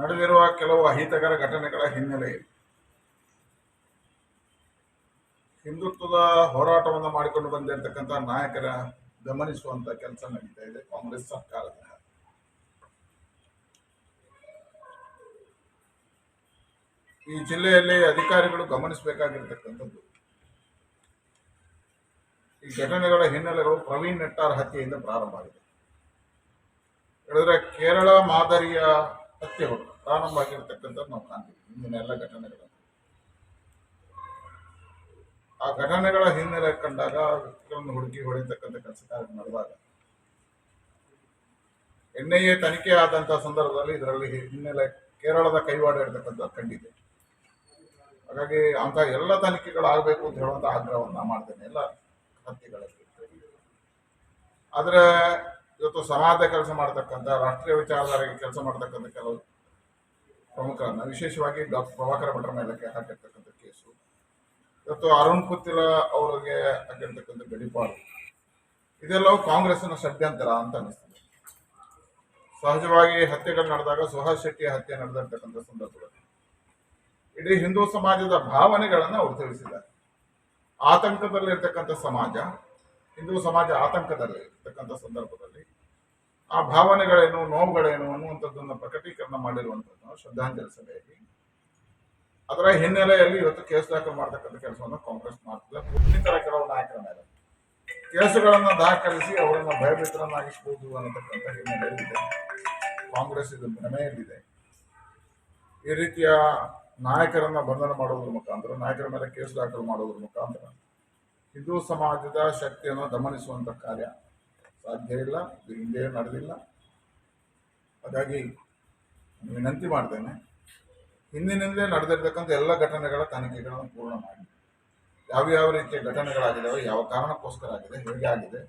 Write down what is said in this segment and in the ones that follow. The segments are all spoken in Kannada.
ನಡೆದಿರುವ ಕೆಲವು ಅಹಿತಕರ ಘಟನೆಗಳ ಹಿನ್ನೆಲೆಯಲ್ಲಿ ಹಿಂದುತ್ವದ ಹೋರಾಟವನ್ನು ಮಾಡಿಕೊಂಡು ಬಂದಿರತಕ್ಕಂಥ ನಾಯಕರ ಗಮನಿಸುವಂತ ಕೆಲಸ ನಡೀತಾ ಇದೆ ಕಾಂಗ್ರೆಸ್ ಸರ್ಕಾರದ ಈ ಜಿಲ್ಲೆಯಲ್ಲಿ ಅಧಿಕಾರಿಗಳು ಗಮನಿಸಬೇಕಾಗಿರ್ತಕ್ಕಂಥದ್ದು ಈ ಘಟನೆಗಳ ಹಿನ್ನೆಲೆಗಳು ಪ್ರವೀಣ್ ನೆಟ್ಟಾರ್ ಹತ್ಯೆಯಿಂದ ಪ್ರಾರಂಭ ಆಗಿದೆ. ಹೇಳಿದ್ರೆ ಕೇರಳ ಮಾದರಿಯ ಹತ್ಯೆಗಳು ಪ್ರಾರಂಭ ಆಗಿರ್ತಕ್ಕಂಥದ್ದು ನಾವು ಕಾಣ್ತೀವಿ. ಹಿಂದಿನ ಎಲ್ಲ ಘಟನೆಗಳು. ಆ ಘಟನೆಗಳ ಹಿನ್ನೆಲೆ ಕಂಡಾಗ ವ್ಯಕ್ತಿಗಳನ್ನು ಹುಡುಕಿ ಹೊಡೆಯತಕ್ಕಂಥ ಕೆಲಸ ಕಾರ್ಯ ನಡೆದಾಗ ಎನ್ ಐ ತನಿಖೆ ಆದಂತಹ ಸಂದರ್ಭದಲ್ಲಿ ಇದರಲ್ಲಿ ಹಿನ್ನೆಲೆ ಕೇರಳದ ಕೈವಾಡ ಇರತಕ್ಕಂಥ ಕಂಡಿದೆ ಹಾಗಾಗಿ ಅಂತ ಎಲ್ಲ ತನಿಖೆಗಳಾಗಬೇಕು ಅಂತ ಹೇಳುವಂತ ಆಗ್ರಹವನ್ನ ಮಾಡ್ತೇನೆ, ಎಲ್ಲ ಹತ್ಯೆಗಳಲ್ಲಿ ಆದ್ರೆ ಇವತ್ತು ಸಮಾಜ ಕೆಲಸ ಮಾಡ್ತಕ್ಕಂಥ, ರಾಷ್ಟ್ರೀಯ ವಿಚಾರಧಾರೆಗೆ ಕೆಲಸ ಮಾಡ್ತಕ್ಕಂಥ ಕೆಲವು ಪ್ರಮುಖರನ್ನ ವಿಶೇಷವಾಗಿ ಡಾಕ್ಟರ್ ಪ್ರಭಾಕರ ಭಟ್ರ ಮೇಲೆ ಹಾಕಿರ್ತಕ್ಕಂಥ ಕೇಸು. ಇವತ್ತು ಅರುಣ್ ಪುತ್ತಿಲ ಅವರಿಗೆ ಆಗಿರ್ತಕ್ಕಂಥ ಗಡಿಪಾಡು. ಇದೆಲ್ಲವೂ ಕಾಂಗ್ರೆಸ್ನ ಷಡ್ಯಂತರ ಅಂತ ಅನಿಸ್ತದೆ ಸಹಜವಾಗಿ ಹತ್ಯೆಗಳು ನಡೆದಾಗ ಸುಹಾಸ್ ಶೆಟ್ಟಿಯ ಹತ್ಯೆ ನಡೆದಿರ್ತಕ್ಕಂಥ ಸಂದರ್ಭದಲ್ಲಿ. ಇಡೀ ಹಿಂದೂ ಸಮಾಜದ ಭಾವನೆಗಳನ್ನು ಅವರು ತಿಳಿಸಿದ್ದಾರೆ. ಆತಂಕದಲ್ಲಿರ್ತಕ್ಕಂಥ ಸಮಾಜ, ಹಿಂದೂ ಸಮಾಜ ಆತಂಕದಲ್ಲಿ ಇರ್ತಕ್ಕಂಥ ಸಂದರ್ಭದಲ್ಲಿ ಆ ಭಾವನೆಗಳೇನು, ನೋವುಗಳೇನು ಅನ್ನುವಂಥದ್ದನ್ನು ಪ್ರಕಟೀಕರಣ ಮಾಡಿರುವಂಥದ್ದು ಶ್ರದ್ಧಾಂಜಲಿ ಸಭೆಯಲ್ಲಿ. ಅದರ ಹಿನ್ನೆಲೆಯಲ್ಲಿ ಇವತ್ತು ಕೇಸ್ ದಾಖಲು ಮಾಡ್ತಕ್ಕಂಥ ಕೆಲಸವನ್ನು ಕಾಂಗ್ರೆಸ್ ಮಾಡ್ತಿದೆ. ಇನ್ನಿತರ ಕೆಲವು ನಾಯಕರ ಮೇಲೆ. ಕೇಸುಗಳನ್ನು ದಾಖಲಿಸಿ ಅವರನ್ನು ಭಯಭೀತರನ್ನಾಗಿಸಬಹುದು ಅನ್ನತಕ್ಕಂಥ ಹಿನ್ನೆಲೆಯಲ್ಲಿದೆ ಕಾಂಗ್ರೆಸ್ ಇದು ಭ್ರಮೆಯಲ್ಲಿದೆ. ಈ ರೀತಿಯ ನಾಯಕರನ್ನ ಬಂಧನ ಮಾಡೋದ್ರ ಮುಖಾಂತರ, ನಾಯಕರ ಮೇಲೆ ಕೇಸ್ ದಾಖಲು ಮಾಡೋದ್ರ ಮುಖಾಂತರ ಹಿಂದೂ ಸಮಾಜದ ಶಕ್ತಿಯನ್ನು ದಮನಿಸುವಂತ ಕಾರ್ಯ ಸಾಧ್ಯ ಇಲ್ಲ ಇದು ಹಿಂದೆ ನಡೆದಿಲ್ಲ. ಹಾಗಾಗಿ ವಿನಂತಿ ಮಾಡ್ತೇನೆ, ಹಿಂದಿನಿಂದಲೇ ನಡೆದಿರ್ತಕ್ಕಂಥ ಎಲ್ಲ ಘಟನೆಗಳ ತನಿಖೆಗಳನ್ನು ಪೂರ್ಣ ಮಾಡಿ. ಯಾವ್ಯಾವ ರೀತಿಯ ಘಟನೆಗಳಾಗಿದ್ದಾವೆ ಯಾವ ಕಾರಣಕ್ಕೋಸ್ಕರ ಆಗಿದೆ, ಹೇಗೆ ಆಗಿದೆ,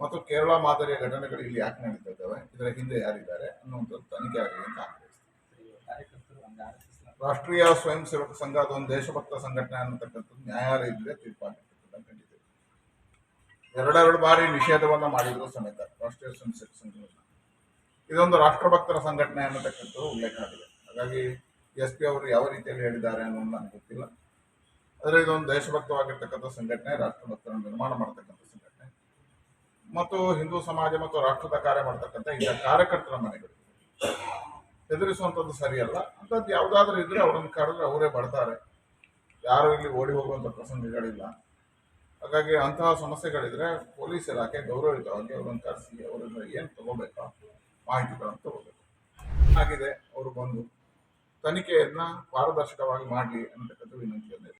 ಮತ್ತು ಕೇರಳ ಮಾದರಿಯ ಘಟನೆಗಳು ಇಲ್ಲಿ ಯಾಕೆ ನಡೀತಾ ಇದ್ದಾವೆ ಇದರ ಹಿಂದೆ ಯಾರಿದ್ದಾರೆ ಅನ್ನುವಂಥದ್ದು ತನಿಖೆ ಆಗಲಿ ಅಂತ ರಾಷ್ಟ್ರೀಯ ಸ್ವಯಂ ಸೇವಕ ಸಂಘ ಅದೊಂದು ದೇಶಭಕ್ತ ಸಂಘಟನೆ ಅನ್ನತಕ್ಕಂಥದ್ದು ನ್ಯಾಯಾಲಯದಲ್ಲೇ ತೀರ್ಪಾಗಿದೆ. ಎರಡೆರಡು ಬಾರಿ ನಿಷೇಧವನ್ನು ಮಾಡಿದ್ರು ಸಮೇತ ರಾಷ್ಟ್ರೀಯ ಸ್ವಯಂ ಸೇವಕ ಸಂಘ ಇದೊಂದು ರಾಷ್ಟ್ರಭಕ್ತರ ಸಂಘಟನೆ ಅನ್ನತಕ್ಕಂಥದ್ದು ಉಲ್ಲೇಖ ಆಗಿದೆ. ಹಾಗಾಗಿ ಎಸ್ ಪಿ ಅವರು ಯಾವ ರೀತಿಯಲ್ಲಿ ಹೇಳಿದ್ದಾರೆ ಅನ್ನೋದು ನನಗೆ ಗೊತ್ತಿಲ್ಲ. ಆದರೆ ಇದೊಂದು ದೇಶಭಕ್ತವಾಗಿರ್ತಕ್ಕಂಥ ಸಂಘಟನೆ ರಾಷ್ಟ್ರಭಕ್ತರನ್ನು ನಿರ್ಮಾಣ ಮಾಡತಕ್ಕಂಥ ಸಂಘಟನೆ. ಮತ್ತು ಹಿಂದೂ ಸಮಾಜ ಮತ್ತು ರಾಷ್ಟ್ರದ ಕಾರ್ಯ ಮಾಡ್ತಕ್ಕಂಥ ಈಗ ಕಾರ್ಯಕರ್ತರ ಮನೆಗಳು. ಎದುರಿಸುವಂಥದ್ದು ಸರಿಯಲ್ಲ. ಅಂಥದ್ದು ಯಾವುದಾದ್ರೂ ಇದ್ರೆ ಅವರನ್ನು ಕರೆದ್ರೆ ಅವರೇ ಬರ್ತಾರೆ. ಯಾರು ಇಲ್ಲಿ ಓಡಿ ಹೋಗುವಂಥ ಪ್ರಸಂಗಗಳಿಲ್ಲ. ಹಾಗಾಗಿ ಅಂತಹ ಸಮಸ್ಯೆಗಳಿದ್ರೆ ಪೊಲೀಸ್ ಇಲಾಖೆ ಗೌರವಯುತವಾಗಿ ಅವರನ್ನು ಕರೆಸಿ ಅವರಿಂದ ಏನು ತಗೋಬೇಕೋ, ಮಾಹಿತಿಗಳನ್ನು ತಗೋಬೇಕು. ಆಗಿದೆ ಅವರು ಬಂದು ತನಿಖೆಯನ್ನ ಪಾರದರ್ಶಕವಾಗಿ ಮಾಡಲಿ ಅನ್ನತಕ್ಕಂಥ ವಿನಂತಿಯನ್ನು